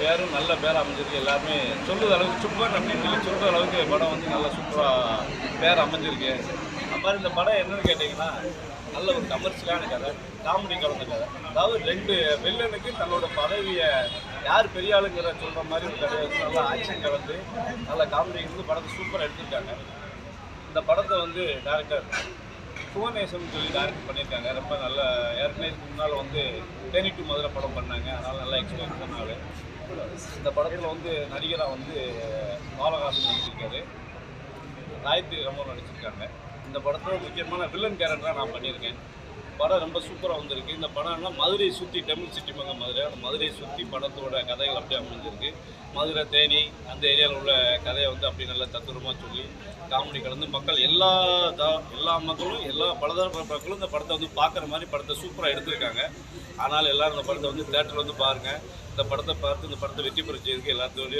பேரும் நல்ல பேர் அமைஞ்சிருக்கு. எல்லாருமே சொல்லுற அளவுக்கு சுப்பர் அப்படின்னு சொல்லி சொல்கிற அளவுக்கு படம் வந்து நல்லா சூப்பராக பேர் அமைஞ்சிருக்கு. அது மாதிரி இந்த படம் என்னன்னு கேட்டிங்கன்னா நல்ல ஒரு கமர்ஷியலான கதை காமெடி கலந்த கதை. அதாவது ரெண்டு வில்லனுக்கு தன்னோட பதவியை யார் பெரிய ஆளுங்கிற சொல்கிற மாதிரி ஒரு கதை நல்லா ஆக்ஷன் கலந்து நல்ல காமெடி இருந்து படத்தை சூப்பராக எடுத்திருக்காங்க. இந்த படத்தை வந்து டேரக்டர் புவனேசன் சொல்லி டேரக்ட் பண்ணியிருக்காங்க. ரொம்ப நல்ல ஏற்கனவே முன்னால் வந்து தேனி டு மதுரை படம் பண்ணாங்க. அதனால் நல்லா எக்ஸ்பீரியன்ஸ் பண்ணாங்க. இந்த படத்தில் வந்து நடிகராக வந்து பாலகாசன் நடிச்சிருக்காரு. காயத்ரி ரமோ நடிச்சிருக்காங்க. இந்த படத்தில் முக்கியமான வில்லன் கேரக்டராக நான் பண்ணியிருக்கேன். படம் ரொம்ப சூப்பராக வந்திருக்கு. இந்த படம்னா மதுரை சுற்றி டெம்பிள் சிட்டி மங்க மதுரை. அந்த மதுரையை சுற்றி படத்தோட கதைகள் அப்படியே அமைஞ்சிருக்கு. மதுரை தேனி அந்த ஏரியாவில் உள்ள கதையை வந்து அப்படி நல்லா தத்துரமாக சொல்லி காமெடி கலந்து மக்கள் எல்லா த- எல்லா மக்களும் எல்லா பலதரப்பட்ட மக்களும் இந்த படத்தை வந்து பார்க்குற மாதிரி படத்தை சூப்பராக எடுத்திருக்காங்க. ஆனால் எல்லோரும் இந்த படத்தை வந்து தேட்டரில் வந்து பாருங்கள் இந்த படத்தை பார்த்து இந்த படத்தை வெற்றி பெற செய்யறதுக்கு எல்லாத்தோடையும்